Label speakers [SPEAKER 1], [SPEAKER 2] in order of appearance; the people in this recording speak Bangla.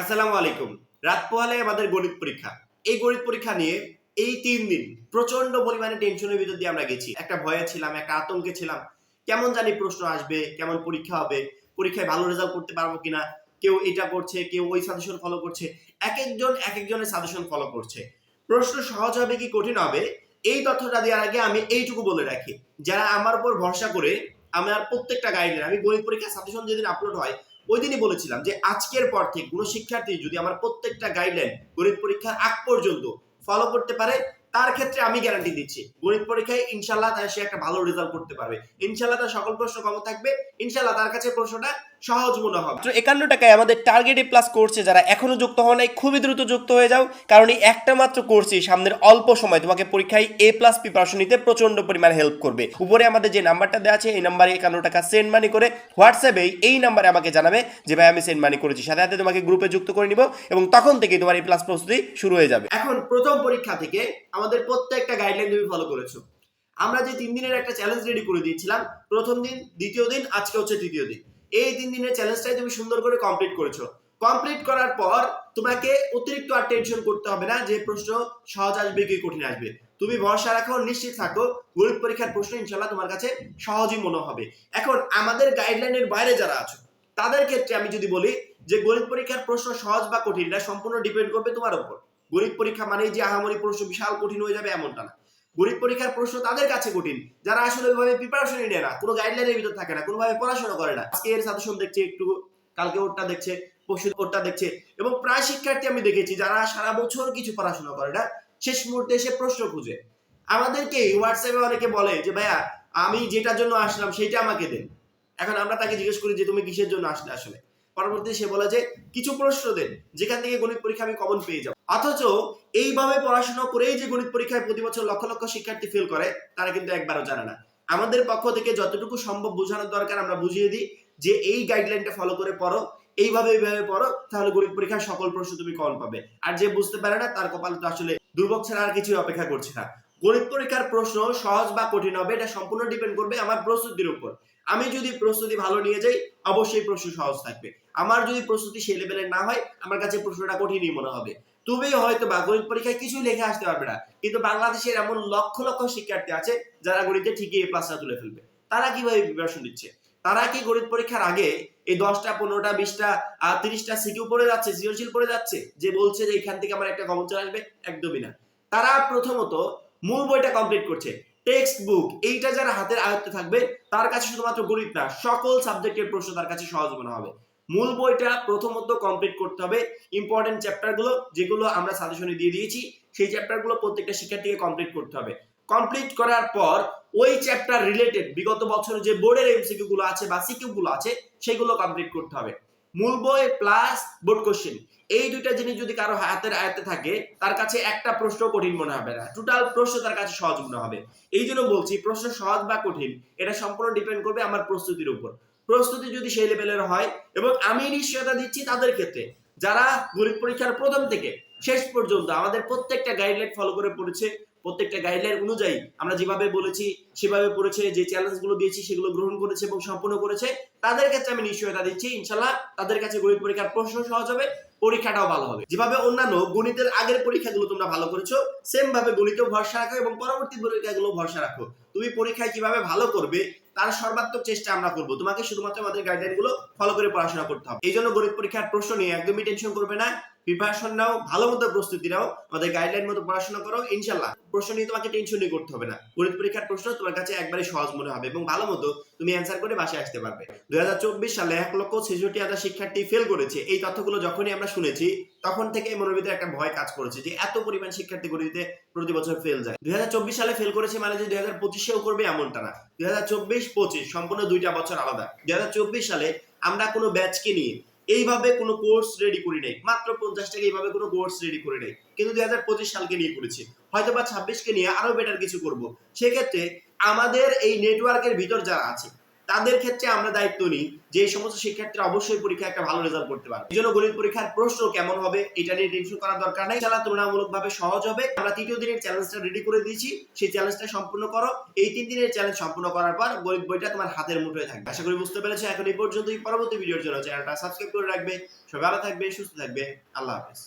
[SPEAKER 1] আসসালামু আলাইকুম। রাত পোহালে আমাদের গণিত পরীক্ষা। এই গণিত পরীক্ষা নিয়ে এই তিন দিন প্রচণ্ড পরিমাণে টেনশনের ভিতর দিয়ে আমরা গেছি। একটা ভয়ে ছিলাম, একটা আতঙ্কে ছিলাম। কেমন জানি প্রশ্ন আসবে, কেমন পরীক্ষা হবে, পরীক্ষায় ভালো রেজাল্ট করতে পারব কিনা, কেউ এটা করছে, কেউ ওই সাজেশন ফলো করছে এক একজন এক একজনের সাজেশন ফলো করছে। প্রশ্ন সহজ হবে কি কঠিন হবে? এই তথ্যটা দেওয়ার আগে আমি এইটুকু বলে রাখি। যারা আমার উপর ভরসা করে, আমার প্রত্যেকটা গাইডলাইন আমি গণিত পরীক্ষা সাজেশন যেদিন আপলোড হয় ওই দিনই বলেছিলাম যে আজকের পর থেকে কোনো শিক্ষার্থী যদি আমার প্রত্যেকটা গাইডলাইন গণিত পরীক্ষার আগ পর্যন্ত ফলো করতে পারে, তার ক্ষেত্রে আমি গ্যারান্টি দিচ্ছি গণিত পরীক্ষায় ইনশাল্লাহ তার সে একটা ভালো রেজাল্ট করতে পারবে। ইনশাল্লাহ তার সকল প্রশ্ন কম থাকবে। ইনশাল্লাহ তার কাছে প্রশ্নটা সহজ মনে হবে।
[SPEAKER 2] একান্ন টাকায় আমাদের টার্গেট প্লাস কোর্সে যারা এখনও যুক্ত হওয়া নাই খুবই দ্রুত যুক্ত হয়ে যাও কারণ এই একটা মাত্র কোর্সই সামনের অল্প সময় তোমাকে পরীক্ষায় এ প্লাস প্রিপারেশন নিতে প্রচণ্ড পরিমাণ হেল্প করবে। উপরে আমাদের যে নাম্বারটা দেওয়া আছে এই নাম্বারে একান্ন টাকা সেন্ড মানি করে হোয়াটসঅ্যাপে এই নাম্বারে আমাকে জানাবে যে ভাই আমি সেন্ড মানি করেছি। সাথে সাথে তোমাকে গ্রুপে যুক্ত করে নিব এবং তখন থেকে তোমার এই প্লাস প্রস্তুতি শুরু হয়ে যাবে।
[SPEAKER 1] এখন প্রথম পরীক্ষা থেকে আমাদের প্রত্যেকটা গাইডলাইন তুমি ফলো করেছ। আমরা যে তিন দিনের একটা চ্যালেঞ্জ রেডি করে দিয়েছিলাম প্রথম দিন দ্বিতীয় দিন আজকে হচ্ছে তৃতীয় দিন। এই তিন দিনের চ্যালেঞ্জটাই তুমি সুন্দর করে কমপ্লিট করেছ। কমপ্লিট করার পর তোমাকে অতিরিক্ত আর টেনশন করতে হবে না, যে প্রশ্ন সহজ আসবে কি কঠিন আসবে। তুমি ভরসা রাখো, নিশ্চিত থাকো গণিত পরীক্ষার প্রশ্ন ইনশাল্লাহ তোমার কাছে সহজই মনে হবে। এখন আমাদের গাইডলাইনের বাইরে যারা আছো, তাদের ক্ষেত্রে আমি যদি বলি যে গণিত পরীক্ষার প্রশ্ন সহজ বা কঠিন, এটা সম্পূর্ণ ডিপেন্ড করবে তোমার উপর। গণিত পরীক্ষা মানে যে আহামরি প্রশ্ন বিশাল কঠিন হয়ে যাবে এমনটা না। গণিত পরীক্ষার প্রশ্ন তাদের কাছে কঠিন। যারা আসলে ওইভাবে প্রিপারেশনই নেয় না, কোনো গাইডলাইনের ভিতর থাকে না, কোনোভাবে পড়াশোনা করে না। আজকে এর সাজেশন দেখছে একটু, কালকে ওরটা দেখছে, পরশু ওরটা দেখছে। এবং প্রায় শিক্ষার্থী আমি দেখেছি যারা সারা বছর কিছু পড়াশোনা করে না, শেষ মুহূর্তে এসে প্রশ্ন খুঁজে। আমাদেরকে হোয়াটসঅ্যাপে অনেকে বলে যে, ভাইয়া, আমি যেটার জন্য আসলাম, সেইটা আমাকে দেন। এখন আমরা তাকে জিজ্ঞেস করি যে, তুমি কিসের জন্য আসলে আসলে? পরবর্তী সে বলে যে, কিছু প্রশ্ন দেন যেখান থেকে গণিত পরীক্ষা আমি কমন পেয়ে যাব। অথচ এইভাবে পড়াশোনা করেই যে গণিত পরীক্ষায় প্রতি বছর লক্ষ লক্ষ শিক্ষার্থী ফেল করে, তারা কিন্তু একবারও জানে না। আমাদের পক্ষ থেকে যতটুকু সম্ভব বোঝানোর দরকার আমরা বুঝিয়ে দিই যে, এই গাইডলাইনটা ফলো করে পড়ো, এইভাবে এইভাবে পড়ো, তাহলে গণিত পরীক্ষার সকল প্রশ্ন তুমি কমন পাবে। আর যে বুঝতে পারে না, তার কপালে তো আসলে দুর্ভোগ ছাড়া আর কিছুই অপেক্ষা করছে না। গণিত পরীক্ষার প্রশ্ন সহজ বা কঠিন হবে, এটা সম্পূর্ণ ডিপেন্ড করবে আমার প্রস্তুতির উপর। আমি যদি প্রস্তুতি ভালো নিয়ে যাই, অবশ্যই প্রশ্ন সহজ থাকবে। আমার যদি প্রস্তুতি সেই লেভেলের না হয়, আমার কাছে প্রশ্নটা কঠিনই মনে হবে। তুমি হয়তো বা গণিত পরীক্ষায় কিছুই লেখে আসতে পারবে না, কিন্তু বাংলাদেশের এমন লক্ষ লক্ষ শিক্ষার্থী আছে, যারা গণিতে ঠিকই এ প্লাসটা তুলে ফেলবে। তারা কীভাবে প্রিপারেশন দিচ্ছে তারা কি গণিত পরীক্ষার আগে এই দশটা, পনেরোটা, বিশটা তিরিশটা সিকিউ পড়ে যাচ্ছে, সৃজনশীল পড়ে যাচ্ছে? যে বলছে যে এখান থেকে আমার একটা কমন চলে আসবে? একদমই না। তারা প্রথমত মূল বইটা কমপ্লিট করছে। টেক্সট বুক এইটা যারা হাতের আয়ত্তে থাকবে, তার কাছে শুধুমাত্র গণিত না, সকল সাবজেক্টের প্রশ্ন তার কাছে সহজ মনে হবে। মূল বইটা প্রথমত কমপ্লিট করতে হবে ইম্পর্টেন্ট চ্যাপ্টারগুলো যেগুলো আমরা সাজেশনে দিয়ে দিয়েছি, সেই চ্যাপ্টারগুলো প্রত্যেকটা শিক্ষার্থীকে কমপ্লিট করতে হবে। কমপ্লিট করার পর ওই চ্যাপ্টার রিলেটেড বিগত বছরে যে বোর্ডের এমসিকিউ গুলো আছে বা সিকিউ গুলো আছে, সেগুলো কমপ্লিট করতে হবে। মূল বই প্লাস বোর্ড কোশ্চেন এই দুইটা জিনিস যদি কারও হাতের আয়ত্তে থাকে, তার কাছে একটা প্রশ্ন কঠিন মনে হবে না। টোটাল প্রশ্ন তার কাছে সহজ মনে হবে। এই জন্য বলছি, প্রশ্ন সহজ বা কঠিন, এটা সম্পূর্ণ ডিপেন্ড করবে আমার প্রস্তুতির উপর। প্রস্তুতি যদি সেই লেভেলের হয়, এবং আমি নিশ্চয়তা দিচ্ছি তাদের ক্ষেত্রে, যারা গণিত পরীক্ষার প্রথম থেকে শেষ পর্যন্ত আমাদের প্রত্যেকটা গাইডলাইন ফলো করে পড়েছে প্রত্যেকটা গাইডলাইন অনুযায়ী আমরা যেভাবে বলেছি, সেভাবে পড়েছে, যে চ্যালেঞ্জগুলো দিয়েছি সেগুলো গ্রহণ করেছে এবং সম্পূর্ণ করেছে, তাদের ক্ষেত্রে আমি নিশ্চয়তা দিচ্ছি ইনশাল্লাহ তাদের কাছে গণিত পরীক্ষার প্রশ্ন সহজ হবে, পরীক্ষাটাও ভালো হবে। যেভাবে অন্যান্য গণিতের আগের পরীক্ষাগুলো তোমরা ভালো করেছ সেম ভাবে গণিতেও ভরসা রাখো এবং পরবর্তী পরীক্ষাগুলো ভরসা রাখো। তুমি পরীক্ষায় কীভাবে ভালো করবে, তার সর্বাত্মক চেষ্টা আমরা করব। তোমাকে শুধুমাত্র আমাদের গাইডলাইনগুলো ফলো করে পড়াশোনা করতে হবে। এই জন্য গণিত পরীক্ষার প্রশ্ন নিয়ে একদমই টেনশন করবে না। প্রিপারেশন নাও, ভালো মতো প্রস্তুতি নাও, আমাদের গাইডলাইন মতো পড়াশোনা করো ইনশাল্লাহ প্রশ্ন নিয়ে তোমাকে টেনশনই করতে হবে না। গণিত পরীক্ষার প্রশ্ন তোমার কাছে একবারে সহজ মনে হবে এবং ভালো মতো তুমি অ্যান্সার করে বাসায় আসতে পারবে। দুই সালে এক লক্ষ ছেষট্টি হাজার শিক্ষার্থী ফেল করেছে। এই তথ্যগুলো যখনই আমরা শুনেছি, তখন থেকে মনের ভিতরে একটা ভয় কাজ করেছে যে এত পরিমাণ শিক্ষার্থী গণিতে প্রতি বছর ফেল যায়। দুই হাজার চব্বিশ সালে ফেল করেছে মানে যে দুই হাজার পঁচিশেও করবে এমনটা না। দুই হাজার চব্বিশ পঁচিশ, সম্পূর্ণ দুইটা বছর আলাদা। দুই হাজার চব্বিশ সালে আমরা কোনো ব্যাচকে নিয়ে এইভাবে কোনো কোর্স রেডি করি নাই। মাত্র পঞ্চাশ টাকা এইভাবে কোনো কোর্স রেডি করি নাই। কিন্তু দুই হাজার পঁচিশ সালকে নিয়ে করেছি। হয়তো বা ছাব্বিশকে নিয়ে আরও বেটার কিছু করব। সেক্ষেত্রে আমাদের এই নেটওয়ার্কের ভিতর যারা আছে তাদের ক্ষেত্রে আমরা দায়িত্ব নিই যে সমস্ত শিক্ষার্থীরা অবশ্যই পরীক্ষায় একটা ভালো রেজাল্ট করতে পারবে। এই জন্য গণিত পরীক্ষার প্রশ্ন কেমন হবে এটা নিয়ে টেনশন করার দরকার নেই। খেলা তুলনামূলকভাবে সহজ হবে। আমরা তৃতীয় দিনের চ্যালেঞ্জটা রেডি করে দিয়েছি। সেই চ্যালেঞ্জটা সম্পূর্ণ করো। এই তিন দিনের চ্যালেঞ্জ সম্পূর্ণ করার পর গণিত বইটা তোমার হাতের মুঠোয় থাকবে। আশা করি বুঝতে পেরেছ। এখন এই পর্যন্তই। পরবর্তী ভিডিওর জন্য চ্যানেলটা সাবস্ক্রাইব করে রাখবে। সবাই ভালো থাকবে, সুস্থ থাকবে। আল্লাহ হাফেজ।